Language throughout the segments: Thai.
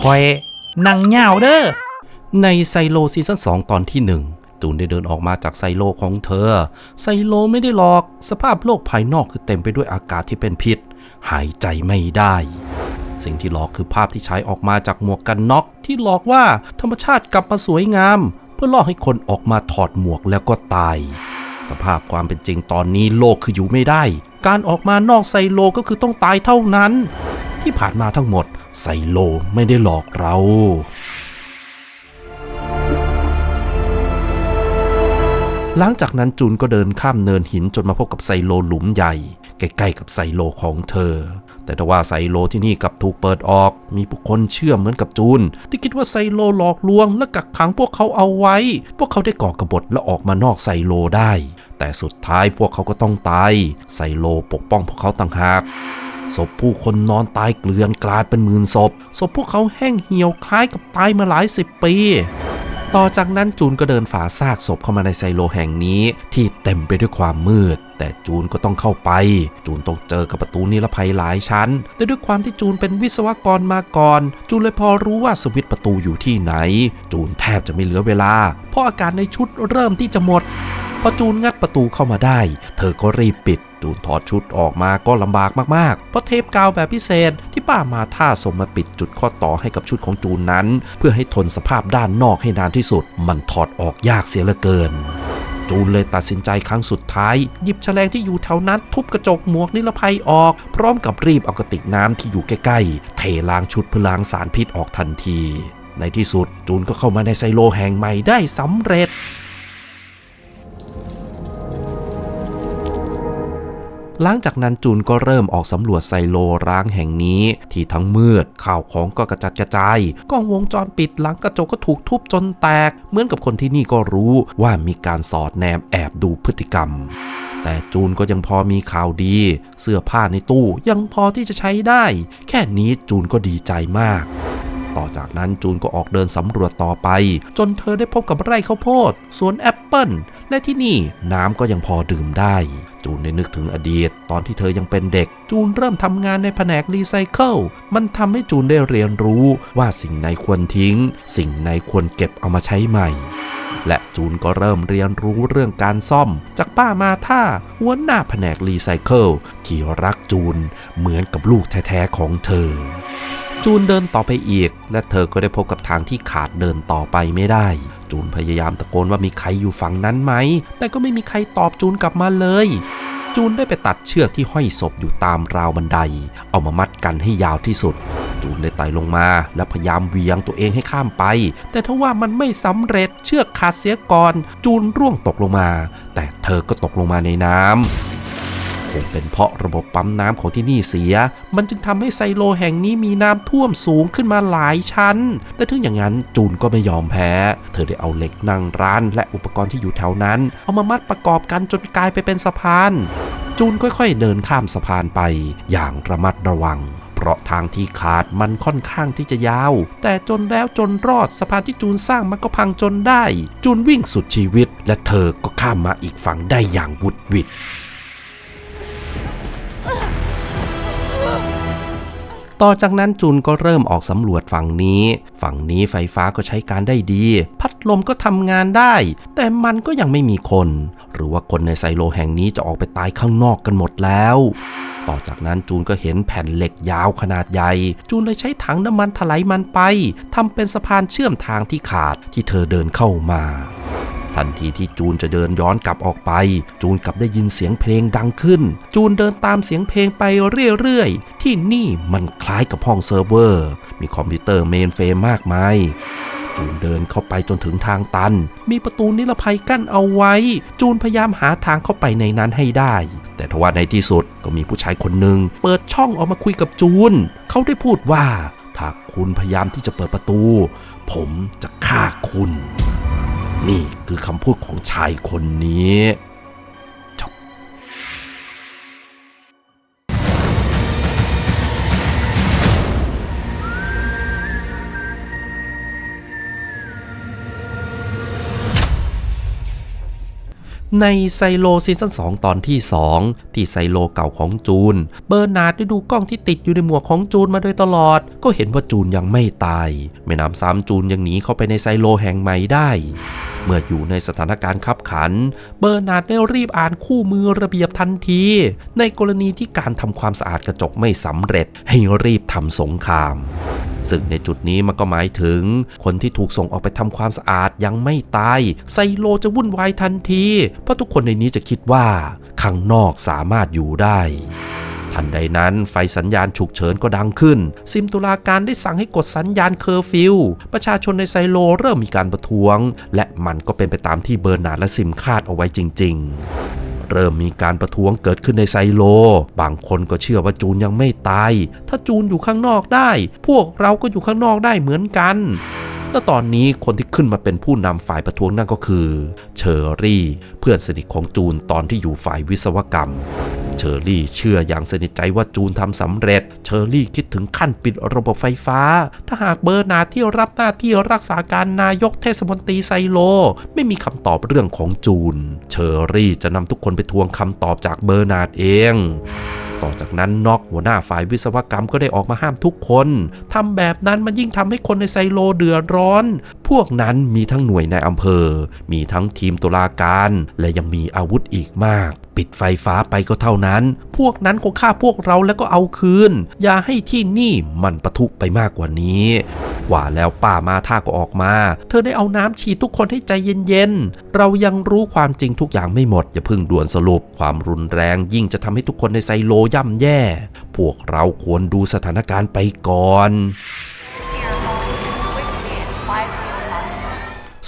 คอยนั่งเหงาเด้อ ในไซโลซีซั่น2ตอนที่ 1 จูนได้เดินออกมาจากไซโลของเธอ ไซโลไม่ได้หลอก สภาพโลกภายนอกคือเต็มไปด้วยอากาศที่เป็นพิษ หายใจไม่ได้ สิ่งที่หลอกคือภาพที่ใช้ออกมาจากหมวกกันน็อกที่หลอกว่าธรรมชาติกลับมาสวยงาม เพื่อล่อให้คนออกมาถอดหมวกแล้วก็ตาย สภาพความเป็นจริงตอนนี้โลกคืออยู่ไม่ได้ การออกมานอกไซโลก็คือต้องตายเท่านั้น ที่ผ่านมาทั้งหมดไซโลไม่ได้หลอกเราหลังจากนั้นจูนก็เดินข้ามเนินหินจนมาพบกับไซโลหลุมใหญ่ ใกล้ๆกับไซโลของเธอ แต่ถ้าว่าไซโลที่นี่กลับถูกเปิดออก มีผู้คนเชื่อเหมือนกับจูน ที่คิดว่าไซโลหลอกลวงและกักขังพวกเขาเอาไว้ พวกเขาได้ก่อกบฏและออกมานอกไซโลได้ แต่สุดท้ายพวกเขาก็ต้องตายไซโลปกป้องพวกเขาต่างหาก ศพผู้คนนอนตายเกลื่อนกลาดเป็นหมื่นศพ ศพพวกเขาแห้งเหี่ยวคล้ายกับตายมาหลายสิบปี ต่อจากนั้นจูนก็เดินฝ่าซากศพเข้ามาในไซโลแห่งนี้ ที่เต็มไปด้วยความมืด แต่จูนก็ต้องเข้าไป จูนต้องเจอกับประตูนิรภัยหลายชั้น แต่ด้วยความที่จูนเป็นวิศวกรมาก่อน จูนเลยพอรู้ว่าสวิตประตูอยู่ที่ไหน จูนแทบจะไม่เหลือเวลา เพราะอาการในชุดเริ่มที่จะหมดพอจูนงัดประตูเข้ามาได้ เธอก็รีบปิด จูนถอดชุดออกมาก็ลำบากมากๆ เพราะเทปกาวแบบพิเศษที่ป้ามาท่าส่งมาปิดจุดข้อต่อให้กับชุดของจูนนั้น เพื่อให้ทนสภาพด้านนอกให้นานที่สุด มันถอดออกยากเสียเหลือเกินจูนเลยตัดสินใจครั้งสุดท้าย หยิบแฉลงที่อยู่แถวนั้นทุบกระจกหมวกนิรภัยออก พร้อมกับรีบเอากระติกน้ำที่อยู่ใกล้ๆ เทล้างชุดเพื่อล้างสารพิษออกทันที ในที่สุดจูนก็เข้ามาในไซโลแห่งใหม่ได้สำเร็จ หลังจากนั้นจูนก็เริ่มออกสำรวจไซโลร้างแห่งนี้ ที่ทั้งมืดข่าวของก็กระจัดกระจายกล้องวงจรปิดหลังกระจกก็ถูกทุบจนแตก เหมือนกับคนที่นี่ก็รู้ว่ามีการสอดแนมแอบดูพฤติกรรม แต่จูนก็ยังพอมีข่าวดี เสื้อผ้าในตู้ยังพอที่จะใช้ได้ แค่นี้จูนก็ดีใจมาก ต่อจากนั้นจูนก็ออกเดินสำรวจต่อไป จนเธอได้พบกับไร่ข้าวโพดสวนแอปเปิลและที่นี่น้ำก็ยังพอดื่มได้ จูนได้นึกถึงอดีต ตอนที่เธอยังเป็นเด็ก จูนเริ่มทำงานในแผนกรีไซเคิลมันทำให้จูนได้เรียนรู้ว่าสิ่งไหนควรทิ้ง สิ่งไหนควรเก็บเอามาใช้ใหม่และจูนก็เริ่มเรียนรู้เรื่องการซ่อม จากป้ามาท่าหัวหน้าแผนกรีไซเคิลที่รักจูนเหมือนกับลูกแท้ ๆ ของเธอ จูนเดินต่อไปอีก และเธอก็ได้พบกับทางที่ขาดเดินต่อไปไม่ได้ จูนพยายามตะโกนว่ามีใครอยู่ฝั่งนั้นไหม แต่ก็ไม่มีใครตอบจูนกลับมาเลย จูนได้ไปตัดเชือกที่ห้อยศพอยู่ตามราวบันได เอามามัดกันให้ยาวที่สุด จูนเลยไต่ลงมาและพยายามเวียงตัวเองให้ข้ามไป แต่ทว่ามันไม่สำเร็จเชือกขาดเสียก่อน จูนร่วงตกลงมา แต่เธอก็ตกลงมาในน้ำ คงเป็นเพราะระบบปั๊มน้ำของที่นี่เสีย มันจึงทำให้ไซโลแห่งนี้มีน้ำท่วมสูงขึ้นมาหลายชั้น แต่ถึงอย่างนั้นจูนก็ไม่ยอมแพ้ เธอได้เอาเหล็กนั่งร้านและอุปกรณ์ที่อยู่แถวนั้น เอามามัดประกอบกันจนกลายไปเป็นสะพาน จูนค่อยๆเดินข้ามสะพานไป อย่างระมัดระวังเพราะทางที่ขาดมันค่อนข้างที่จะยาว แต่จนแล้วจนรอดสะพานที่จูนสร้างมันก็พังจนได้ จูนวิ่งสุดชีวิต และเธอก็ข้ามมาอีกฝั่งได้อย่างบุดวิด ต่อจากนั้นจูนก็เริ่มออกสำรวจฝั่งนี้ ฝั่งนี้ไฟฟ้าก็ใช้การได้ดี พัดลมก็ทำงานได้ แต่มันก็ยังไม่มีคน หรือว่าคนในไซโลแห่งนี้จะออกไปตายข้างนอกกันหมดแล้ว ต่อจากนั้นจูนก็เห็นแผ่นเหล็กยาวขนาดใหญ่ จูนเลยใช้ถังน้ำมันถลายมันไปทำเป็นสะพานเชื่อมทางที่ขาดที่เธอเดินเข้ามา ทันทีที่จูนจะเดินย้อนกลับออกไป จูนกลับได้ยินเสียงเพลงดังขึ้น จูนเดินตามเสียงเพลงไปเรื่อยๆ ที่นี่มันคล้ายกับห้องเซิร์ฟเวอร์ มีคอมพิวเตอร์เมนเฟรมมากมายจูนเดินเข้าไปจนถึงทางตัน มีประตูนิรภัยกั้นเอาไว้ จูนพยายามหาทางเข้าไปในนั้นให้ได้ แต่ทว่าในที่สุดก็มีผู้ชายคนหนึ่งเปิดช่องออกมาคุยกับจูน เขาได้พูดว่า ถ้าคุณพยายามที่จะเปิดประตู ผมจะฆ่าคุณ นี่คือคำพูดของชายคนนี้ ในไซโลซีซั่น2ตอนที่ 2 ที่ไซโลเก่าของจูน เบอร์นาร์ดได้ดูกล้องที่ติดอยู่ในหมวกของจูนมาโดยตลอด ก็เห็นว่าจูนยังไม่ตาย ไม่นำซ้ำจูนยังหนีเข้าไปในไซโลแห่งใหม่ได้ เมื่ออยู่ในสถานการณ์ขับขัน เบอร์นาร์ดได้รีบอ่านคู่มือระเบียบทันที ในกรณีที่การทำความสะอาดกระจกไม่สำเร็จ ให้รีบทำสงครามซึ่งในจุดนี้มันก็หมายถึง คนที่ถูกส่งออกไปทำความสะอาดยังไม่ตาย ไซโลจะวุ่นวายทันทีเพราะทุกคนในนี้จะคิดว่าข้างนอกสามารถอยู่ได้ ทันใดนั้นไฟสัญญาณฉุกเฉินก็ดังขึ้น ซิมตุลาการได้สั่งให้กดสัญญาณเคอร์ฟิว ประชาชนในไซโลเริ่มมีการประท้วง และมันก็เป็นไปตามที่เบอร์นาร์ดและซิมคาดเอาไว้จริง ๆเริ่มมีการประท้วงเกิดขึ้นในไซโล บางคนก็เชื่อว่าจูนยังไม่ตาย ถ้าจูนอยู่ข้างนอกได้ พวกเราก็อยู่ข้างนอกได้เหมือนกัน และตอนนี้คนที่ขึ้นมาเป็นผู้นำฝ่ายประท้วงนั่นก็คือ เชอรี่ เพื่อนสนิทของจูนตอนที่อยู่ฝ่ายวิศวกรรมเชอรี่เชื่ออย่างสนิทใจว่าจูนทำสำเร็จ เชอรี่คิดถึงขั้นปิดระบบไฟฟ้า ถ้าหากเบอร์นาที่รับหน้าที่รักษาการนายกเทศมนตรีไซโล ไม่มีคำตอบเรื่องของจูน เชอรี่จะนำทุกคนไปทวงคำตอบจากเบอร์นาเอง ต่อจากนั้นน็อกหัวหน้าฝ่ายวิศวกรรมก็ได้ออกมาห้ามทุกคนทำแบบนั้นมันยิ่งทำให้คนในไซโลเดือดร้อน พวกนั้นมีทั้งหน่วยในอำเภอ มีทั้งทีมตุลาการ และยังมีอาวุธอีกมาก ปิดไฟฟ้าไปก็เท่านั้น พวกนั้นคงฆ่าพวกเราแล้วก็เอาคืน อย่าให้ที่นี่มันปะทุไปมากกว่านี้ว่าแล้วป้ามาท่าก็ออกมา เธอได้เอาน้ำฉีดทุกคนให้ใจเย็นๆ เรายังรู้ความจริงทุกอย่างไม่หมด อย่าพิ่งด่วนสรุป ความรุนแรงยิ่งจะทำให้ทุกคนในไซโลย่ำแย่ พวกเราควรดูสถานการณ์ไปก่อน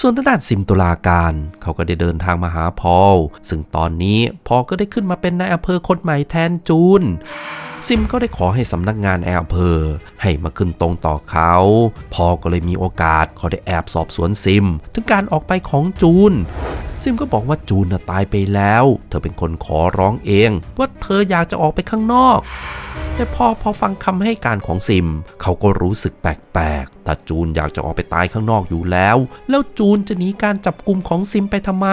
ส่วนทางด้านซิมตุลาการ เขาก็ได้เดินทางมาหาพอล ซึ่งตอนนี้พอก็ได้ขึ้นมาเป็นนายอำเภอคนใหม่แทนจูน ซิมก็ได้ขอให้สำนักงานในอำเภอ ให้มาขึ้นตรงต่อเขา พอก็เลยมีโอกาสเขาได้แอบสอบสวนซิม ถึงการออกไปของจูน ซิมก็บอกว่าจูนน่ะตายไปแล้ว เธอเป็นคนขอร้องเอง ว่าเธออยากจะออกไปข้างนอกแต่พอพอฟังคำให้การของซิม เขาก็รู้สึกแปลกๆแต่จูนอยากจะออกไปตายข้างนอกอยู่แล้ว แล้วจูนจะหนีการจับกลุ่มของซิมไปทำไม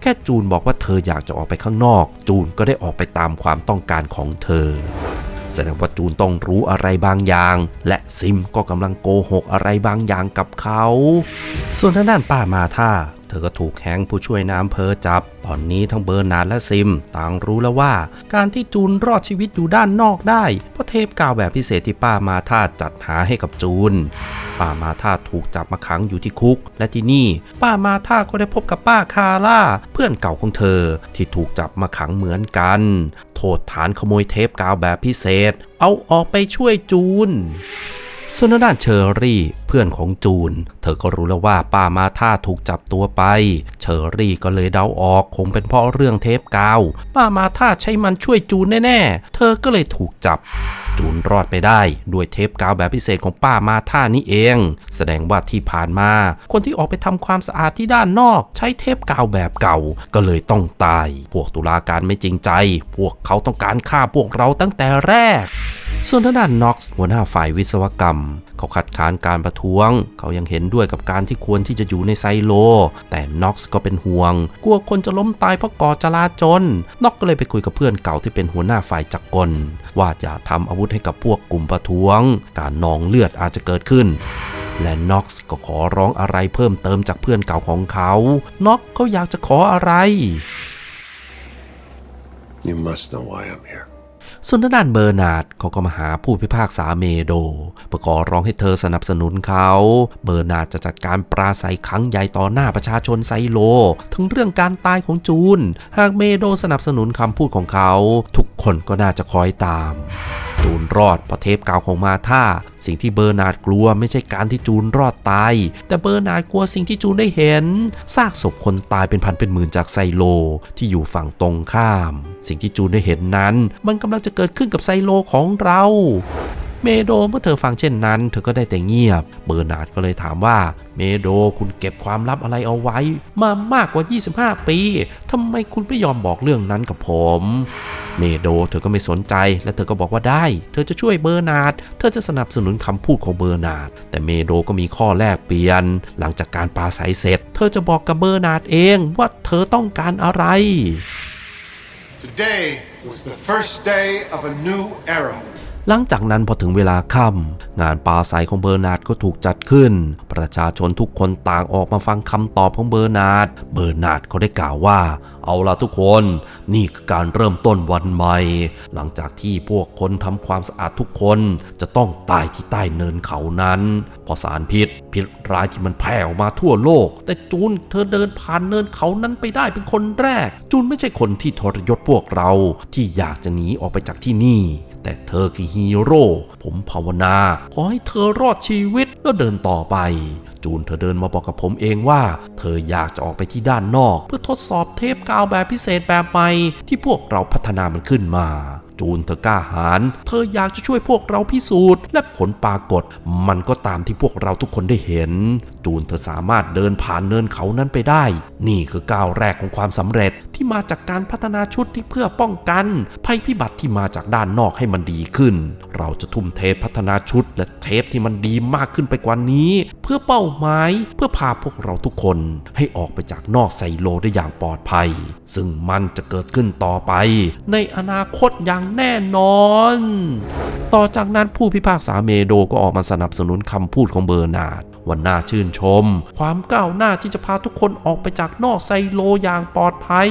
แค่จูนบอกว่าเธออยากจะออกไปข้างนอก จูนก็ได้ออกไปตามความต้องการของเธอ แสดงว่าจูนต้องรู้อะไรบางอย่าง และซิมก็กำลังโกหกอะไรบางอย่างกับเขา ส่วนทางด้านป้ามาท่า เธอก็ถูกแฮงผู้ช่วยน้ำเพอจับ ตอนนี้ทั้งเบอร์นาร์ดและซิม ต่างรู้แล้วว่า การที่จูนรอดชีวิตอยู่ด้านนอกได้เพราะเทปกาวแบบพิเศษที่ป้ามาท่าจัดหาให้กับจูน ป้ามาท่าถูกจับมาขังอยู่ที่คุก และที่นี่ ป้ามาท่าก็ได้พบกับป้าคาร่า เพื่อนเก่าของเธอที่ถูกจับมาขังเหมือนกัน โทษฐานขโมยเทปกาวแบบพิเศษ เอาออกไปช่วยจูน ส่วนด้านเชอรี่เพื่อนของจูน เธอก็รู้แล้วว่าป้ามาท่าถูกจับตัวไป เชอรี่ก็เลยเดาออกคงเป็นเพราะเรื่องเทปกาว ป้ามาท่าใช้มันช่วยจูนแน่ๆ เธอก็เลยถูกจับ จูนรอดไปได้ด้วยเทปกาวแบบพิเศษของป้ามาท่านี่เอง แสดงว่าที่ผ่านมา คนที่ออกไปทำความสะอาดที่ด้านนอก ใช้เทปกาวแบบเก่าก็เลยต้องตาย พวกตุลาการไม่จริงใจ พวกเขาต้องการฆ่าพวกเราตั้งแต่แรก ส่วนทางด้านน็อกซ์หัวหน้าฝ่ายวิศวกรรม เขาคัดค้านการประท้วง เขายังเห็นด้วยกับการที่ควรที่จะอยู่ในไซโล แต่น็อกซ์ก็เป็นห่วง กลัวคนจะล้มตายเพราะก่อจลาจลน็อกก็เลยไปคุยกับเพื่อนเก่าที่เป็นหัวหน้าฝ่ายจักรกล ว่าจะทำอาวุธให้กับพวกกลุ่มประท้วง การนองเลือดอาจจะเกิดขึ้นและน็อกซ์ก็ขอร้องอะไรเพิ่มเติมจากเพื่อนเก่าของเขาน็อกเขาอยากจะขออะไร You must know why I'm here. ส่วนด้านเบอร์นาร์ดเขาก็มาหาผู้พิพากษาเมโดเพื่อขอร้องให้เธอสนับสนุนเขา เบอร์นาร์ดจะจัดการปราศัยครั้งใหญ่ต่อหน้าประชาชนไซโลถึงเรื่องการตายของจูน หากเมโดสนับสนุนคำพูดของเขา ทุกคนก็น่าจะคอยตาม จูนรอดเพราะเทปกาวของมาธาสิ่งที่เบอร์นาร์ดกลัวไม่ใช่การที่จูนรอดตาย แต่เบอร์นาร์ดกลัวสิ่งที่จูนได้เห็นซากศพคนตายเป็นพันเป็นหมื่นจากไซโล ที่อยู่ฝั่งตรงข้ามสิ่งที่จูนได้เห็นนั้น มันกำลังจะเกิดขึ้นกับไซโลของเรา เมโดเมื่อเธอฟังเช่นนั้น เธอก็ได้แต่เงียบ เบอร์นาร์ดก็เลยถามว่า เมโดคุณเก็บความลับอะไรเอาไว้ มามากกว่า 25 ปีทำไมคุณไม่ยอมบอกเรื่องนั้นกับผม เมโดเธอก็ไม่สนใจ และเธอก็บอกว่าได้ เธอจะช่วยเบอร์นาร์ดเธอจะสนับสนุนคำพูดของเบอร์นาร์ดแต่เมโดก็มีข้อแลกเปลี่ยน หลังจากการปราศัยเสร็จ เธอจะบอกกับเบอร์นาร์ดเองว่าเธอต้องการอะไร Today was the first day of a new era. หลังจากนั้นพอถึงเวลาค่ำงานปาศัยของเบอร์นาร์ดก็ถูกจัดขึ้น ประชาชนทุกคนต่างออกมาฟังคำตอบของเบอร์นาร์ด เบอร์นาร์ดเขาได้กล่าวว่า เอาละทุกคนนี่คือการเริ่มต้นวันใหม่ หลังจากที่พวกคนทำความสะอาดทุกคนจะต้องตายที่ใต้เนินเขานั้นเพราะสารพิษ พิษร้ายที่มันแผ่ออกมาทั่วโลก แต่จูนเธอเดินผ่านเนินเขานั้นไปได้เป็นคนแรก จูนไม่ใช่คนที่ทรยศพวกเราที่อยากจะหนีออกไปจากที่นี่ แต่เธอคือฮีโร่ ผมภาวนา ขอให้เธอรอดชีวิตแล้วเดินต่อไป จูนเธอเดินมาบอกกับผมเองว่า เธออยากจะออกไปที่ด้านนอก เพื่อทดสอบเทปกาวแบบพิเศษแบบใหม่ที่พวกเราพัฒนามันขึ้นมา จูนเธอกล้าหาญเธออยากจะช่วยพวกเราพิสูจน์ และผลปรากฏ มันก็ตามที่พวกเราทุกคนได้เห็น จูนเธอสามารถเดินผ่านเนินเขานั้นไปได้ นี่คือก้าวแรกของความสำเร็จที่มาจากการพัฒนาชุดที่เพื่อป้องกัน ภัยพิบัติที่มาจากด้านนอกให้มันดีขึ้น เราจะทุ่มเทพัฒนาชุดและเทปที่มันดีมากขึ้นไปกว่านี้ เพื่อเป้าหมายเพื่อพาพวกเราทุกคน ให้ออกไปจากนอกไซโลได้อย่างปลอดภัย ซึ่งมันจะเกิดขึ้นต่อไป ในอนาคตอย่างแน่นอน ต่อจากนั้นผู้พิพากษาเมโดก็ออกมาสนับสนุนคำพูดของเบอร์นาร์ดวันน่าชื่นชม ความก้าวหน้าที่จะพาทุกคนออกไปจากนอกไซโลอย่างปลอดภัย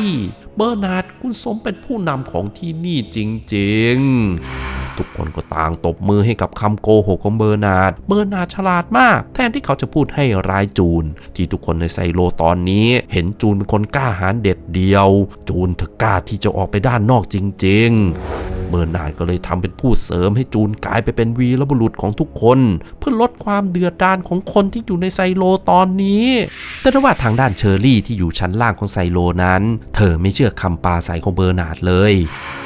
เบอร์นาร์ดคุณสมเป็นผู้นำของที่นี่จริง ๆทุกคนก็ต่างตบมือให้กับคำโกหกของเบอร์นาด เบอร์นาดฉลาดมาก แทนที่เขาจะพูดให้ร้ายจูน ที่ทุกคนในไซโลตอนนี้ เห็นจูนเป็นคนกล้าหาญเด็ดเดียว จูนเธอกล้าที่จะออกไปด้านนอกจริง ๆ เบอร์นาร์ดก็เลยทำเป็นผู้เสริมให้จูนกลายไปเป็นวีรบุรุษของทุกคน เพื่อลดความเดือดดานของคนที่อยู่ในไซโลตอนนี้ แต่ถ้าว่าทางด้านเชอรี่ที่อยู่ชั้นล่างของไซโลนั้น เธอไม่เชื่อคำปาใสของเบอร์นาร์ดเลย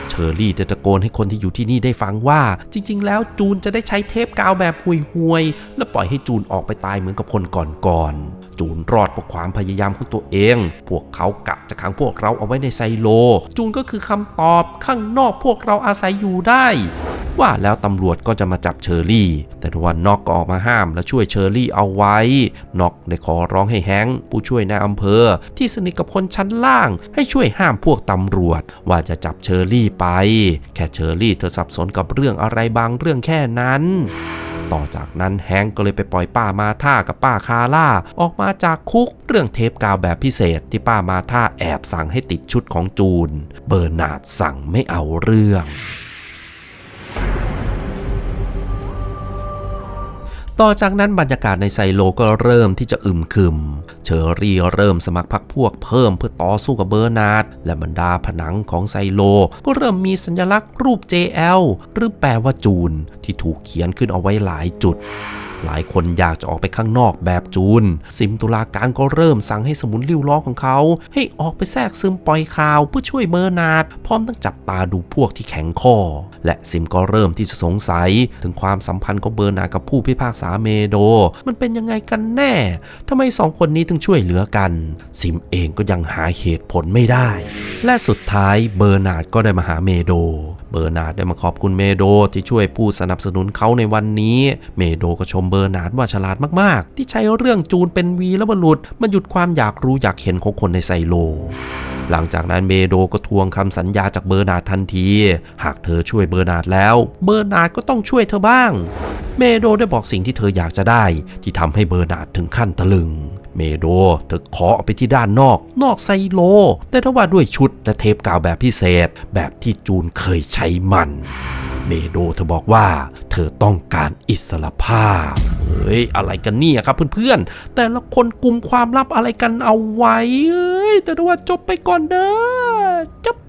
เชอรี่ได้ตะโกนให้คนที่อยู่ที่นี่ได้ฟังว่า จริง ๆ แล้วจูนจะได้ใช้เทปกาวแบบห่วยๆและปล่อยให้จูนออกไปตายเหมือนกับคนก่อนๆ จูนรอดเพราะความพยายามของตัวเอง พวกเขากะจะขังพวกเราเอาไว้ในไซโล จูนก็คือคำตอบข้างนอกพวกเราอาศัยอยู่ได้ ว่าแล้วตำรวจก็จะมาจับเชอรี่ แต่ว่าน็อกก็ออกมาห้ามและช่วยเชอรี่เอาไว้น็อกได้ขอร้องให้แฮงค์ผู้ช่วยนายอำเภอ ที่สนิทกับคนชั้นล่าง ให้ช่วยห้ามพวกตำรวจ ว่าจะจับเชอรี่ไป แค่เชอรี่เธอสับสนกับเรื่องอะไรบางเรื่องแค่นั้น ต่อจากนั้นแฮงก็เลยไปปล่อยป้ามาท่ากับป้าคาร่า ออกมาจากคุกเรื่องเทปกาวแบบพิเศษที่ป้ามาท่าแอบสั่งให้ติดชุดของจูน เบอร์นาร์ดสั่งไม่เอาเรื่อง ต่อจากนั้นบรรยากาศในไซโลก็เริ่มที่จะอึมครึม เชอรี่เริ่มสมัครพรรคพวกเพิ่มเพื่อต่อสู้กับเบอร์นาร์ดและบรรดาผนังของไซโล ก็เริ่มมีสัญลักษณ์รูป JL หรือแปลว่าจูน ที่ถูกเขียนขึ้นเอาไว้หลายจุด หลายคนอยากจะออกไปข้างนอกแบบจูนซิมตุลาการก็เริ่มสั่งให้สมุนลิ้วล้อของเขา ให้ออกไปแทรกซึมปล่อยข่าวเพื่อช่วยเบอร์นาดพร้อมทั้งจับตาดูพวกที่แข็งคอและซิมก็เริ่มที่จะสงสัย ถึงความสัมพันธ์ของเบอร์นาดกับผู้พิพากษาเมโด มันเป็นยังไงกันแน่ทำไมสองคนนี้ถึงช่วยเหลือกันซิมเองก็ยังหาเหตุผลไม่ได้ และสุดท้ายเบอร์นาดก็ได้มาหาเมโด เบอร์นาร์ดได้มาขอบคุณเมโดที่ช่วยผู้สนับสนุนเขาในวันนี้ เมโดก็ชมเบอร์นาร์ดว่าฉลาดมากๆ ที่ใช้เรื่องจูนเป็นวีและบรุษมาหยุดความอยากรู้อยากเห็นของคนในไซโล หลังจากนั้นเมโดก็ทวงคำสัญญาจากเบอร์นาดทันที หากเธอช่วยเบอร์นาดแล้ว เบอร์นาดก็ต้องช่วยเธอบ้าง เมโดได้บอกสิ่งที่เธออยากจะได้ ที่ทำให้เบอร์นาดถึงขั้นตะลึง เมโดเธอขอออกไปที่ด้านนอก นอกไซโล แต่ถ้าว่าด้วยชุดและเทปกาวแบบพิเศษ แบบที่จูนเคยใช้มัน เมโดเธอบอกว่า เธอต้องการอิสรภาพ เฮ้ย อะไรกันเนี่ยครับเพื่อนๆ แต่ละคนกลุ่มความลับอะไรกันเอาไว้ เอ้ย แต่ว่าจบไปก่อนเด้อ